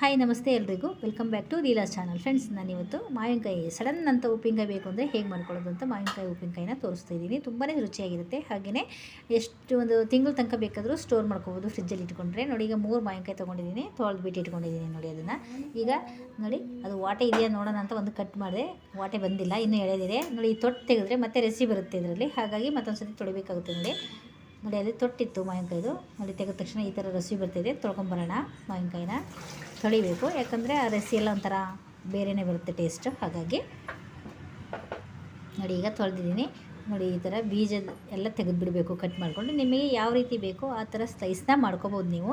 Hi ನಮಸ್ತೆ ಎಲ್ರಿಗೂ. Welcome back to ರೀಲಾಸ್ ಚಾನಲ್ ಫ್ರೆಂಡ್ಸ್ ನಾನು ಇವತ್ತು ಮಾವಿನಕಾಯಿ ಸಡನ್ ಅಂತ ಉಪ್ಪಿನಕಾಯಿ ಬೇಕು ಅಂದರೆ ಹೇಗೆ ಮಾಡ್ಕೊಳ್ಳೋದು ಅಂತ ಮಾವಿನಕಾಯಿ ಉಪ್ಪಿನಕಾಯಿನ ತೋರಿಸ್ತಾ ಇದ್ದೀನಿ. ತುಂಬಾ ರುಚಿಯಾಗಿರುತ್ತೆ. ಹಾಗೆಯೇ ಎಷ್ಟು ಒಂದು ತಿಂಗಳು ತನಕ ಬೇಕಾದರೂ ಸ್ಟೋರ್ ಮಾಡ್ಕೋಬೋದು ಫ್ರಿಜ್ಜಲ್ಲಿ ಇಟ್ಕೊಂಡ್ರೆ. ನೋಡಿ, ಈಗ ಮೂರು ಮಾವಿನಕಾಯಿ ತೊಗೊಂಡಿದ್ದೀನಿ. ತೊಳೆದು ಬಿಟ್ಟು ಇಟ್ಕೊಂಡಿದ್ದೀನಿ ನೋಡಿ ಅದನ್ನು. ಈಗ ನೋಡಿ, ಅದು ವಾಟೆ ಇದೆಯಾ ನೋಡೋಣ ಅಂತ ಒಂದು ಕಟ್ ಮಾಡಿದೆ. ವಾಟೆ ಬಂದಿಲ್ಲ, ಇನ್ನೂ ಎಳೆದಿದೆ. ನೋಡಿ ತೊಟ್ಟು ತೆಗೆದ್ರೆ ಮತ್ತೆ ರೆಸಿ ಬರುತ್ತೆ ಇದರಲ್ಲಿ. ಹಾಗಾಗಿ ಮತ್ತೊಂದು ಸತಿ ತೊಳಿಬೇಕಾಗುತ್ತೆ ನೋಡಿ. ನೋಡಿ ಅದೇ ತೊಟ್ಟಿತ್ತು ಮಾವಿನಕಾಯ್ದು. ನೋಡಿ ತೆಗೆದ ತಕ್ಷಣ ಈ ಥರ ರಸಿ ಬರ್ತಿದೆ. ತೊಳ್ಕೊಂಬರೋಣ ಮಾವಿನಕಾಯಿನ. ತೊಳಿಬೇಕು. ಯಾಕಂದರೆ ಆ ರಸಿ ಎಲ್ಲ ಒಂಥರ ಬೇರೆಯೇ ಬರುತ್ತೆ ಟೇಸ್ಟು ಹಾಗಾಗಿ ನೋಡಿ, ಈಗ ತೊಳೆದಿದ್ದೀನಿ. ನೋಡಿ, ಈ ಥರ ಬೀಜ ಎಲ್ಲ ತೆಗೆದುಬಿಡಬೇಕು ಕಟ್ ಮಾಡಿಕೊಂಡು. ನಿಮಗೆ ಯಾವ ರೀತಿ ಬೇಕೋ ಆ ಥರ ಸ್ಲೈಸ್ನ ಮಾಡ್ಕೋಬೋದು ನೀವು.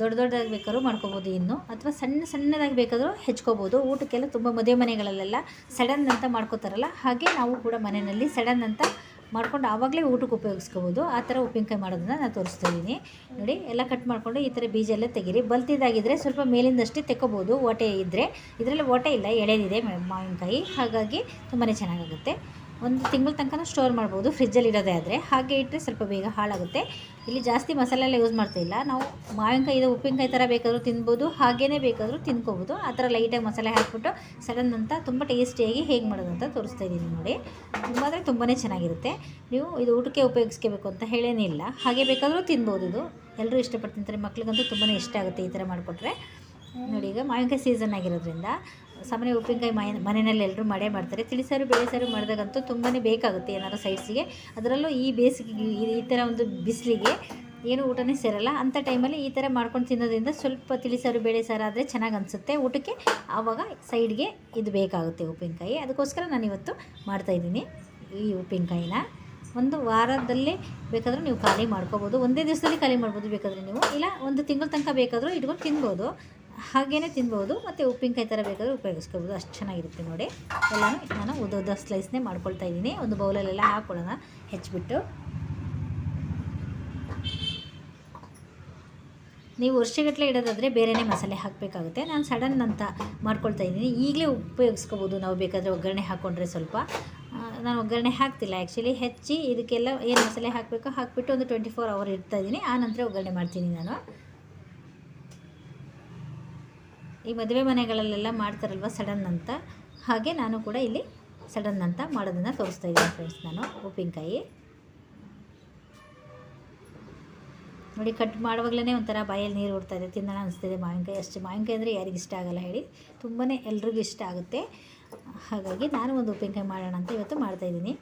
ದೊಡ್ಡ ದೊಡ್ಡದಾಗಿ ಬೇಕಾದ್ರೂ ಮಾಡ್ಕೋಬೋದು ಇನ್ನು. ಅಥವಾ ಸಣ್ಣ ಸಣ್ಣದಾಗಿ ಬೇಕಾದರೂ ಹೆಚ್ಕೋಬೋದು. ಊಟಕ್ಕೆಲ್ಲ ತುಂಬ ಮದುವೆ ಮನೆಗಳಲ್ಲೆಲ್ಲ ಸಡನ್ ಅಂತ ಮಾಡ್ಕೋತಾರಲ್ಲ, ಹಾಗೆ ನಾವು ಕೂಡ ಮನೆಯಲ್ಲಿ ಸಡನ್ ಅಂತ ಮಾಡ್ಕೊಂಡು ಆವಾಗಲೇ ಊಟಕ್ಕೆ ಉಪಯೋಗಿಸ್ಕೋಬೋದು. ಆ ಥರ ಉಪ್ಪಿನಕಾಯಿ ಮಾಡೋದನ್ನ ನಾನು ತೋರಿಸ್ತಿದ್ದೀನಿ. ನೋಡಿ, ಎಲ್ಲ ಕಟ್ ಮಾಡಿಕೊಂಡು ಈ ಥರ ಬೀಜ ಎಲ್ಲ ತೆಗೀರಿ. ಬಲ್ತಿದ್ದಾಗಿದ್ದರೆ ಸ್ವಲ್ಪ ಮೇಲಿಂದಷ್ಟೇ ತೆಕ್ಕೋಬೋದು. ಓಟೆ ಇದ್ದರೆ ಇದರಲ್ಲಿ ಓಟೆ ಇಲ್ಲ, ಎಳೆದಿದೆ ಮಾವಿನಕಾಯಿ. ಹಾಗಾಗಿ ತುಂಬಾ ಚೆನ್ನಾಗಾಗುತ್ತೆ. ಒಂದು ತಿಂಗಳ ತನಕ ಸ್ಟೋರ್ ಮಾಡ್ಬೋದು ಫ್ರಿಜ್ಜಲ್ಲಿ ಇಡೋದೇ ಆದರೆ. ಹಾಗೆ ಇಟ್ಟರೆ ಸ್ವಲ್ಪ ಬೇಗ ಹಾಳಾಗುತ್ತೆ. ಇಲ್ಲಿ ಜಾಸ್ತಿ ಮಸಾಲೆ ಎಲ್ಲ ಯೂಸ್ ಮಾಡ್ತಾ ಇಲ್ಲ. ನಾವು ಮಾವಿನಕಾಯಿ ಇದು ಉಪ್ಪಿನಕಾಯಿ ಥರ ಬೇಕಾದರೂ ತಿನ್ಬೋದು ಹಾಗೇ ಬೇಕಾದರೂ ತಿನ್ಕೋಬೋದು. ಆ ಥರ ಲೈಟಾಗಿ ಮಸಾಲೆ ಹಾಕ್ಬಿಟ್ಟು ಸಡನ್ ಅಂತ ತುಂಬ ಟೇಸ್ಟಿಯಾಗಿ ಹೇಗೆ ಮಾಡೋದು ಅಂತ ತೋರಿಸ್ತಾ ಇದ್ದೀನಿ ನೋಡಿ. ತುಂಬ ಅಂದರೆ ತುಂಬಾ ಚೆನ್ನಾಗಿರುತ್ತೆ. ನೀವು ಇದು ಊಟಕ್ಕೆ ಉಪಯೋಗಿಸ್ಕೋಬೇಕು ಅಂತ ಹೇಳೇನಿಲ್ಲ ಹಾಗೆ ಬೇಕಾದರೂ ತಿನ್ಬೋದು ಇದು. ಎಲ್ಲರೂ ಇಷ್ಟಪಟ್ಟು ತಿಂತಾರೆ ಮಕ್ಳಿಗಂತೂ ತುಂಬಾ ಇಷ್ಟ ಆಗುತ್ತೆ ಈ ಥರ ಮಾಡಿಕೊಟ್ರೆ. ನೋಡಿ, ಈಗ ಮಾವಿನಕಾಯಿ ಸೀಸನ್ ಆಗಿರೋದ್ರಿಂದ ಸಾಮಾನ್ಯ ಉಪ್ಪಿನಕಾಯಿ ಮೈ ಮನೆಯಲ್ಲಿ ಎಲ್ಲರೂ ಮಾಡೇ ಮಾಡ್ತಾರೆ. ತಿಳಿಸಾರು ಬೇಳೆ ಸಾರು ಮಾಡಿದಾಗಂತೂ ತುಂಬಾ ಬೇಕಾಗುತ್ತೆ ಏನಾದರೂ ಸೈಡ್ಸಿಗೆ. ಅದರಲ್ಲೂ ಈ ಬೇಸಿಗೆ, ಈ ಥರ ಒಂದು ಬಿಸಿಲಿಗೆ ಏನು ಊಟನೇ ಸೇರಲ್ಲ. ಅಂಥ ಟೈಮಲ್ಲಿ ಈ ಥರ ಮಾಡ್ಕೊಂಡು ತಿನ್ನೋದ್ರಿಂದ ಸ್ವಲ್ಪ ತಿಳಿಸಾರು ಬೇಳೆ ಸಾರು ಆದರೆ ಚೆನ್ನಾಗಿ ಅನಿಸುತ್ತೆ. ಊಟಕ್ಕೆ ಆವಾಗ ಸೈಡ್ಗೆ ಇದು ಬೇಕಾಗುತ್ತೆ ಉಪ್ಪಿನಕಾಯಿ. ಅದಕ್ಕೋಸ್ಕರ ನಾನು ಇವತ್ತು ಮಾಡ್ತಾಯಿದ್ದೀನಿ ಈ ಉಪ್ಪಿನಕಾಯಿನ. ಒಂದು ವಾರದಲ್ಲಿ ಬೇಕಾದರೂ ನೀವು ಖಾಲಿ ಮಾಡ್ಕೋಬೋದು. ಒಂದೇ ದಿವಸದಲ್ಲಿ ಖಾಲಿ ಮಾಡ್ಬೋದು ಬೇಕಾದರೆ ನೀವು. ಇಲ್ಲ, ಒಂದು ತಿಂಗಳ ತನಕ ಬೇಕಾದರೂ ಇಟ್ಕೊಂಡು ತಿನ್ಬೋದು. ಹಾಗೇ ತಿನ್ಬೋದು, ಮತ್ತು ಉಪ್ಪಿನಕಾಯಿ ಥರ ಬೇಕಾದರೆ ಉಪಯೋಗಿಸ್ಕೋಬೋದು. ಅಷ್ಟು ಚೆನ್ನಾಗಿರುತ್ತೆ ನೋಡಿ. ಎಲ್ಲನೂ ನಾನು ಉದ್ದ ಸ್ಲೈಸ್ನೇ ಮಾಡ್ಕೊಳ್ತಾ ಇದ್ದೀನಿ. ಒಂದು ಬೌಲಲ್ಲೆಲ್ಲ ಹಾಕ್ಕೊಳ್ಳೋಣ. ಹೆಚ್ಚಿಬಿಟ್ಟು. ನೀವು ವರ್ಷಗಟ್ಟಲೆ ಇಡೋದಾದರೆ ಬೇರೆಯೇ ಮಸಾಲೆ ಹಾಕಬೇಕಾಗುತ್ತೆ. ನಾನು ಸಡನ್ ಅಂತ ಮಾಡ್ಕೊಳ್ತಾ ಇದ್ದೀನಿ. ಈಗಲೇ ಉಪಯೋಗಿಸ್ಕೋಬೋದು. ನಾವು ಬೇಕಾದರೆ ಒಗ್ಗರಣೆ ಹಾಕ್ಕೊಂಡ್ರೆ ಸ್ವಲ್ಪ. ನಾನು ಒಗ್ಗರಣೆ ಹಾಕ್ತಿಲ್ಲ. ಆ್ಯಕ್ಚುಲಿ ಹೆಚ್ಚಿ ಇದಕ್ಕೆಲ್ಲ ಏನು ಮಸಾಲೆ ಹಾಕಬೇಕೋ ಹಾಕಿಬಿಟ್ಟು ಒಂದು ಟ್ವೆಂಟಿ ಫೋರ್ ಅವರ್ ಇಡ್ತಾ ಇದ್ದೀನಿ. ಆ ನಂತರ ಒಗ್ಗರಣೆ ಮಾಡ್ತೀನಿ ನಾನು. ಈ ಮದುವೆ ಮನೆಗಳಲ್ಲೆಲ್ಲ ಮಾಡ್ತಾರಲ್ವ ಸಡನ್ ಅಂತ? ಹಾಗೆ ನಾನು ಕೂಡ ಇಲ್ಲಿ ಸಡನ್ ಅಂತ ಮಾಡೋದನ್ನು ತೋರಿಸ್ತಾ ಇದ್ದೀನಿ ಫ್ರೆಂಡ್ಸ್ ನಾನು, ಉಪ್ಪಿನಕಾಯಿ. ನೋಡಿ, ಕಟ್ ಮಾಡುವಾಗಲೇ ಒಂಥರ ಬಾಯಲ್ಲಿ ನೀರು ಇದೆ ತಿನ್ನೋಣ ಅನಿಸ್ತಿದೆ ಮಾವಿನಕಾಯಿ. ಅಷ್ಟು, ಮಾವಿನಕಾಯಿ ಅಂದರೆ ಯಾರಿಗೆ ಇಷ್ಟ ಆಗಲ್ಲ ಹೇಳಿ. ತುಂಬಾ ಎಲ್ರಿಗೂ ಇಷ್ಟ ಆಗುತ್ತೆ. ಹಾಗಾಗಿ ನಾನು ಒಂದು ಉಪ್ಪಿನಕಾಯಿ ಮಾಡೋಣ ಅಂತ ಇವತ್ತು ಮಾಡ್ತಾಯಿದ್ದೀನಿ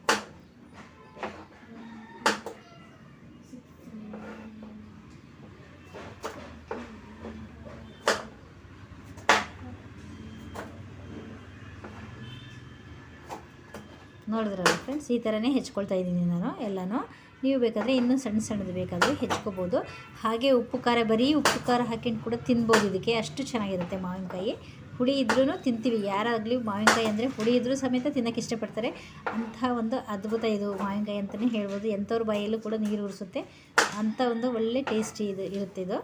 ನೋಡಿದ್ರಲ್ಲ ಫ್ರೆಂಡ್ಸ್ ಈ ಥರನೇ ಹೆಚ್ಕೊಳ್ತಾ ಇದ್ದೀನಿ ನಾನು ಎಲ್ಲನೂ. ನೀವು ಬೇಕಾದರೆ ಇನ್ನೂ ಸಣ್ಣ ಸಣ್ಣದು ಬೇಕಾದರೆ ಹೆಚ್ಕೋಬೋದು. ಹಾಗೆ ಉಪ್ಪು ಖಾರ, ಬರೀ ಉಪ್ಪು ಖಾರ ಹಾಕೊಂಡು ಕೂಡ ತಿನ್ಬೋದು ಇದಕ್ಕೆ. ಅಷ್ಟು ಚೆನ್ನಾಗಿರುತ್ತೆ ಮಾವಿನಕಾಯಿ. ಹುಳಿ ಇದ್ರೂ ತಿಂತೀವಿ. ಯಾರಾಗಲಿ ಮಾವಿನಕಾಯಿ ಅಂದರೆ ಹುಳಿ ಇದ್ರೂ ಸಮೇತ ತಿನ್ನೋಕ್ಕೆ ಇಷ್ಟಪಡ್ತಾರೆ. ಅಂಥ ಒಂದು ಅದ್ಭುತ ಇದು ಮಾವಿನಕಾಯಿ ಅಂತಲೇ ಹೇಳ್ಬೋದು. ಎಂಥವ್ರ ಬಾಯಲ್ಲೂ ಕೂಡ ನೀರು ಉರಿಸುತ್ತೆ. ಅಂಥ ಒಂದು ಒಳ್ಳೆ ಟೇಸ್ಟಿ ಇದು ಇರುತ್ತೆ ಇದು.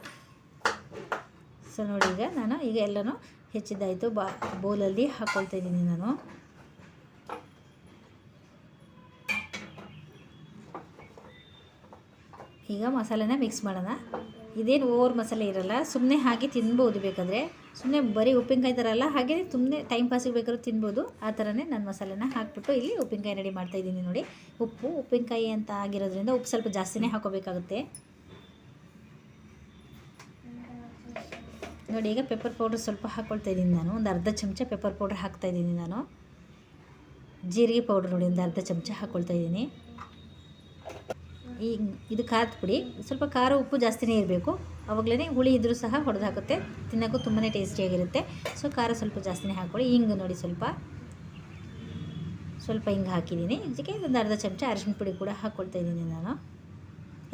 ಸೊ ನೋಡಿ ಈಗ ನಾನು ಈಗ ಎಲ್ಲನೂ ಹೆಚ್ಚಿದ್ದಾಯಿತು. ಬಾ, ಬೌಲಲ್ಲಿ ಹಾಕ್ಕೊಳ್ತಾ ಇದ್ದೀನಿ ನಾನು. ಈಗ ಮಸಾಲೆನ ಮಿಕ್ಸ್ ಮಾಡೋಣ. ಇದೇನು ಓವರ್ ಮಸಾಲೆ ಇರಲ್ಲ ಸುಮ್ಮನೆ ಹಾಗೆ ತಿನ್ಬೋದು ಬೇಕಾದರೆ. ಸುಮ್ಮನೆ ಬರೀ ಉಪ್ಪಿನಕಾಯಿ ಥರ ಅಲ್ಲ, ಹಾಗೆ ಸುಮ್ಮನೆ ಟೈಮ್ ಪಾಸಿಗೆ ಬೇಕಾದ್ರೂ ತಿನ್ಬೋದು. ಆ ಥರನೇ ನಾನು ಮಸಾಲೆನ ಹಾಕ್ಬಿಟ್ಟು ಇಲ್ಲಿ ಉಪ್ಪಿನಕಾಯಿ ರೆಡಿ ಮಾಡ್ತಾಯಿದ್ದೀನಿ ನೋಡಿ. ಉಪ್ಪು, ಉಪ್ಪಿನಕಾಯಿ ಅಂತ ಆಗಿರೋದ್ರಿಂದ ಉಪ್ಪು ಸ್ವಲ್ಪ ಜಾಸ್ತಿನೇ ಹಾಕೋಬೇಕಾಗುತ್ತೆ. ನೋಡಿ, ಈಗ ಪೆಪ್ಪರ್ ಪೌಡ್ರ್ ಸ್ವಲ್ಪ ಹಾಕ್ಕೊಳ್ತಾ ಇದ್ದೀನಿ ನಾನು. ಒಂದು ಅರ್ಧ ಚಮಚ ಪೆಪ್ಪರ್ ಪೌಡ್ರ್ ಹಾಕ್ತಾಯಿದ್ದೀನಿ ನಾನು. ಜೀರಿಗೆ ಪೌಡ್ರ್ ನೋಡಿ, ಒಂದು ಅರ್ಧ ಚಮಚ ಹಾಕ್ಕೊಳ್ತಾ ಇದ್ದೀನಿ. ಈ ಇದು ಖಾರದ ಪುಡಿ. ಸ್ವಲ್ಪ ಖಾರ ಉಪ್ಪು ಜಾಸ್ತಿನೇ ಇರಬೇಕು. ಅವಾಗಲೇ ಹುಳಿ ಇದ್ದರೂ ಸಹ ಹೊಡೆದು ಹಾಕುತ್ತೆ ತಿನ್ನೋಕ್ಕೂ ತುಂಬಾ ಟೇಸ್ಟಿಯಾಗಿರುತ್ತೆ. ಸೊ ಖಾರ ಸ್ವಲ್ಪ ಜಾಸ್ತಿನೇ ಹಾಕ್ಕೊಳ್ಳಿ. ಹಿಂಗೆ ನೋಡಿ ಸ್ವಲ್ಪ. ಸ್ವಲ್ಪ ಹಿಂಗೆ ಹಾಕಿದ್ದೀನಿ. ಇದಕ್ಕೆ ಒಂದು ಅರ್ಧ ಚಮಚ ಅರಿಶಿನ ಪುಡಿ ಕೂಡ ಹಾಕ್ಕೊಳ್ತಾ ಇದ್ದೀನಿ ನಾನು.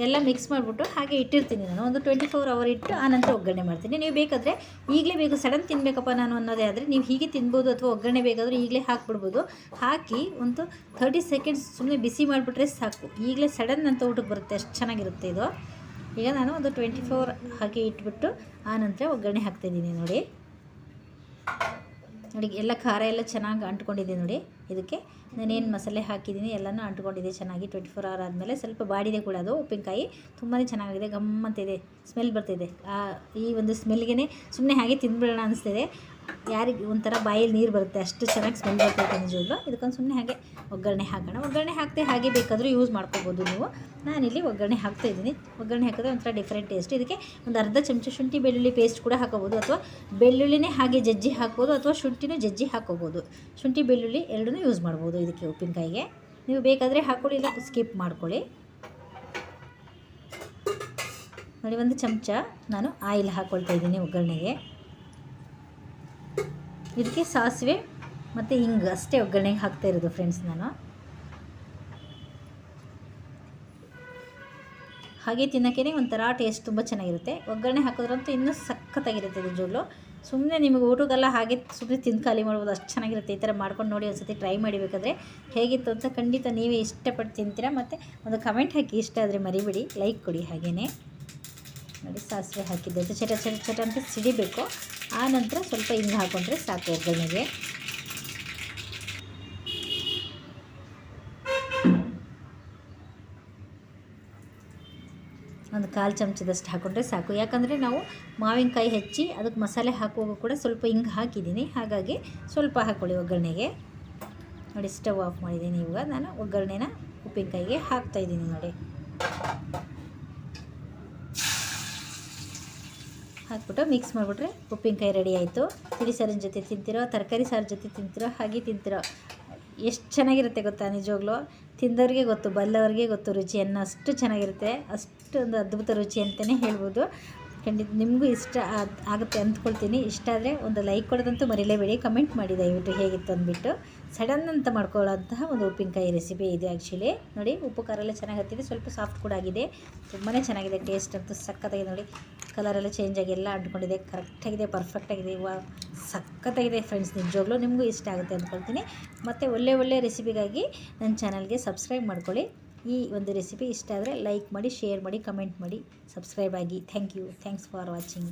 ಎಲ್ಲ ಮಿಕ್ಸ್ ಮಾಡಿಬಿಟ್ಟು ಹಾಗೆ ಇಟ್ಟಿರ್ತೀನಿ ನಾನು. ಒಂದು ಟ್ವೆಂಟಿ ಫೋರ್ ಅವರ್ ಇಟ್ಟು ಆನಂತರ ಒಗ್ಗರಣೆ ಮಾಡ್ತೀನಿ. ನೀವು ಬೇಕಾದರೆ ಈಗಲೇ ಬೇಕು ಸಡನ್ ತಿನ್ನಬೇಕಪ್ಪ ನಾನು ಅನ್ನೋದೇ ಆದರೆ ನೀವು ಹೀಗೆ ತಿನ್ಬೋದು ಅಥವಾ ಒಗ್ಗರಣೆ ಬೇಕಾದರೂ ಈಗಲೇ ಹಾಕ್ಬಿಡ್ಬೋದು. ಹಾಕಿ ಒಂದು ಥರ್ಟಿ ಸೆಕೆಂಡ್ಸ್ ಸುಮ್ಮನೆ ಬಿಸಿ ಮಾಡಿಬಿಟ್ರೆ ಸಾಕು. ಈಗಲೇ ಸಡನ್ ಅಂತ ಊಟಕ್ಕೆ ಬರುತ್ತೆ, ಅಷ್ಟು ಚೆನ್ನಾಗಿರುತ್ತೆ ಇದು. ಈಗ ನಾನು ಒಂದು ಟ್ವೆಂಟಿ ಫೋರ್ ಹಾಗೆ ಇಟ್ಬಿಟ್ಟು ಆನಂತರ ಒಗ್ಗರಣೆ ಹಾಕ್ತಾಯಿದ್ದೀನಿ ನೋಡಿ. ನೋಡಿ, ಎಲ್ಲ ಖಾರ ಎಲ್ಲ ಚೆನ್ನಾಗಿ ಅಂಟ್ಕೊಂಡಿದ್ದೀನಿ ನೋಡಿ. ಇದಕ್ಕೆ ನಾನೇನು ಮಸಾಲೆ ಹಾಕಿದ್ದೀನಿ, ಎಲ್ಲನೂ ಅಂಟ್ಕೊಂಡಿದೆ ಚೆನ್ನಾಗಿ. ಟ್ವೆಂಟಿ ಫೋರ್ ಅವರ್ ಆದಮೇಲೆ ಸ್ವಲ್ಪ ಬಾಡಿದೆ ಕೂಡ ಅದು, ಉಪ್ಪಿನಕಾಯಿ. ತುಂಬಾ ಚೆನ್ನಾಗಿದೆ ಗಮ್ಮಂತಿದೆ ಸ್ಮೆಲ್ ಬರ್ತಿದೆ. ಈ ಒಂದು ಸ್ಮೆಲ್ಗೆ ಸುಮ್ಮನೆ ಹಾಗೆ ತಿಂದ್ಬಿಡೋಣ ಅನಿಸ್ತಿದೆ. ಯಾರಿಗೆ ಒಂಥರ ಬಾಯಲ್ಲಿ ನೀರು ಬರುತ್ತೆ, ಅಷ್ಟು ಚೆನ್ನಾಗಿ ಸ್ಮೆಲ್ ಬರ್ತೈತೆ ನಿಜವಾಗ್ಲೂ. ಇದಕ್ಕೊಂದು ಸುಮ್ಮನೆ ಹಾಗೆ ಒಗ್ಗರಣೆ ಹಾಕೋಣ. ಒಗ್ಗರಣೆ ಹಾಕದೆ ಹಾಗೆ ಬೇಕಾದರೂ ಯೂಸ್ ಮಾಡ್ಕೋಬೋದು ನೀವು. ನಾನಿಲ್ಲಿ ಒಗ್ಗರಣೆ ಹಾಕ್ತಾ ಇದ್ದೀನಿ. ಒಗ್ಗರಣೆ ಹಾಕಿದ್ರೆ ಒಂಥರ ಡಿಫ್ರೆಂಟ್ ಟೇಸ್ಟ್ ಇದಕ್ಕೆ ಒಂದು ಅರ್ಧ ಚಮಚ ಶುಂಠಿ ಬೆಳ್ಳುಳ್ಳಿ ಪೇಸ್ಟ್ ಕೂಡ ಹಾಕೋಬೋದು, ಅಥವಾ ಬೆಳ್ಳುಳ್ಳಿನೇ ಹಾಗೆ ಜಜ್ಜಿ ಹಾಕ್ಬೋದು ಅಥವಾ ಶುಂಠಿನೂ ಜಜ್ಜಿ ಹಾಕೋಬೋದು. ಶುಂಠಿ ಬೆಳ್ಳುಳ್ಳಿ ಯೂಸ್ ಮಾಡ್ಬೋದು ಇದಕ್ಕೆ ಉಪ್ಪಿನಕಾಯಿಗೆ. ನೀವು ಬೇಕಾದರೆ ಹಾಕ್ಕೊಳ್ಳಿ ಇಲ್ಲ ಸ್ಕಿಪ್ ಮಾಡ್ಕೊಳ್ಳಿ. ನೋಡಿ, ಒಂದು ಚಮಚ ನಾನು ಆಯಿಲ್ ಹಾಕ್ಕೊಳ್ತಾ ಇದ್ದೀನಿ ಒಗ್ಗರಣೆಗೆ. ಇದಕ್ಕೆ ಸಾಸಿವೆ ಮತ್ತು ಹಿಂಗೆ ಅಷ್ಟೇ ಒಗ್ಗರಣೆಗೆ ಹಾಕ್ತಾ ಇರೋದು ಫ್ರೆಂಡ್ಸ್ ನಾನು. ಹಾಗೆ ತಿನ್ನೋಕ್ಕೇ ಒಂಥರ ಟೇಸ್ಟ್ ತುಂಬ ಚೆನ್ನಾಗಿರುತ್ತೆ. ಒಗ್ಗರಣೆ ಹಾಕಿದ್ರಂತೂ ಇನ್ನೂ ಸಖತ್ತಾಗಿರುತ್ತೆ ನಿಜವಾಗ್ಲೂ ಸುಮ್ಮನೆ ನಿಮಗೆ ಊಟಕ್ಕೆಲ್ಲ ಹಾಗೆ ಸುಮ್ಮನೆ ತಿಂದು ಖಾಲಿ ಮಾಡ್ಬೋದು, ಅಷ್ಟು ಚೆನ್ನಾಗಿರುತ್ತೆ ಈ ಥರ ಮಾಡ್ಕೊಂಡು ನೋಡಿ ಒಂದು ಸತಿ ಟ್ರೈ ಮಾಡಿಬೇಕಾದ್ರೆ ಹೇಗಿತ್ತು ಅಂತ ಖಂಡಿತ ನೀವೇ ಇಷ್ಟಪಟ್ಟು ತಿಂತೀರಾ ಮತ್ತು ಒಂದು ಕಮೆಂಟ್ ಹಾಕಿ ಇಷ್ಟ ಆದರೆ ಮರಿಬೇಡಿ ಲೈಕ್ ಕೊಡಿ ಹಾಗೆಯೇ ನೋಡಿ ಸಾಸಿವೆ ಹಾಕಿದ್ದೆ. ಚಟ ಚಟ ಚಟ ಅಂತ ಸಿಡಿಬೇಕು. ಆ ನಂತರ ಸ್ವಲ್ಪ ಹಿಂಗೆ ಹಾಕೊಂಡ್ರೆ ಸಾಕು ಒಗ್ಗರಣೆಗೆ. ಒಂದು ಕಾಲು ಚಮಚದಷ್ಟು ಹಾಕೊಂಡ್ರೆ ಸಾಕು. ಯಾಕಂದರೆ ನಾವು ಮಾವಿನಕಾಯಿ ಹೆಚ್ಚಿ ಅದಕ್ಕೆ ಮಸಾಲೆ ಹಾಕುವಾಗ ಕೂಡ ಸ್ವಲ್ಪ ಹಿಂಗೆ ಹಾಕಿದ್ದೀನಿ. ಹಾಗಾಗಿ ಸ್ವಲ್ಪ ಹಾಕ್ಕೊಳ್ಳಿ ಒಗ್ಗರಣೆಗೆ. ನೋಡಿ ಸ್ಟವ್ ಆಫ್ ಮಾಡಿದ್ದೀನಿ ಇವಾಗ. ನಾನು ಒಗ್ಗರಣೆನ ಉಪ್ಪಿನಕಾಯಿಗೆ ಹಾಕ್ತಾಯಿದ್ದೀನಿ ನೋಡಿ. ಹಾಕ್ಬಿಟ್ಟು ಮಿಕ್ಸ್ ಮಾಡಿಬಿಟ್ರೆ ಉಪ್ಪಿನಕಾಯಿ ರೆಡಿ ಆಯಿತು. ತಿಳಿ ಸಾರಿನ ಜೊತೆ ತಿಂತಿರೋ, ತರಕಾರಿ ಸಾರು ಜೊತೆ ತಿಂತಿರೋ ಹಾಗೆ ತಿಂತಿರೋ. ಎಷ್ಟು ಚೆನ್ನಾಗಿರುತ್ತೆ ಗೊತ್ತಾ ನಿಜವಾಗ್ಲೂ? ತಿಂದವ್ರಿಗೆ ಗೊತ್ತು, ಬಲ್ಲವ್ರಿಗೆ ಗೊತ್ತು ರುಚಿ ಅಷ್ಟು ಚೆನ್ನಾಗಿರುತ್ತೆ. ಅಷ್ಟೊಂದು ಅದ್ಭುತ ರುಚಿ ಅಂತಲೇ ಹೇಳ್ಬೋದು. ಖಂಡಿತ ನಿಮಗೂ ಇಷ್ಟ ಆಗುತ್ತೆ ಅಂದ್ಕೊಳ್ತೀನಿ. ಇಷ್ಟ ಆದರೆ ಒಂದು ಲೈಕ್ ಕೊಡೋದಂತೂ ಮರಿಲೇಬೇಡಿ. ಕಮೆಂಟ್ ಮಾಡಿ ದಯವಿಟ್ಟು ಹೇಗಿತ್ತು ಅಂದ್ಬಿಟ್ಟು. ಸಡನ್ ಅಂತ ಮಾಡ್ಕೊಳ್ಳೋಂತಹ ಒಂದು ಉಪ್ಪಿನಕಾಯಿ ರೆಸಿಪಿ ಇದೆ ಆ್ಯಕ್ಚುಲಿ ನೋಡಿ, ಉಪ್ಪು ಖಾರ ಎಲ್ಲ ಚೆನ್ನಾಗಿ ಹತ್ತಿದೆ. ಸ್ವಲ್ಪ ಸಾಫ್ಟ್ ಕೂಡ ಆಗಿದೆ. ತುಂಬಾ ಚೆನ್ನಾಗಿದೆ ಟೇಸ್ಟ್ ಅಂತೂ ಸಕ್ಕತ್ತಾಗಿ ನೋಡಿ. ಕಲರೆಲ್ಲ ಚೇಂಜ್ ಆಗಿ ಎಲ್ಲ ಅಂಟ್ಕೊಂಡಿದೆ. ಕರೆಕ್ಟಾಗಿದೆ ಪರ್ಫೆಕ್ಟಾಗಿದೆ ಇವ ಸಖತ್ತಾಗಿದೆ ಫ್ರೆಂಡ್ಸ್ ನಿಜವಾಗ್ಲೂ ನಿಮಗೂ ಇಷ್ಟ ಆಗುತ್ತೆ ಅಂದ್ಕೊಳ್ತೀನಿ. ಮತ್ತು ಒಳ್ಳೆ ಒಳ್ಳೆ ರೆಸಿಪಿಗಾಗಿ ನನ್ನ ಚಾನಲ್ಗೆ ಸಬ್ಸ್ಕ್ರೈಬ್ ಮಾಡ್ಕೊಳ್ಳಿ. ಈ ಒಂದು ರೆಸಿಪಿ ಇಷ್ಟ ಆದರೆ ಲೈಕ್ ಮಾಡಿ ಶೇರ್ ಮಾಡಿ ಕಮೆಂಟ್ ಮಾಡಿ. ಸಬ್ಸ್ಕ್ರೈಬ್ ಆಗಿ. Thank you thanks for watching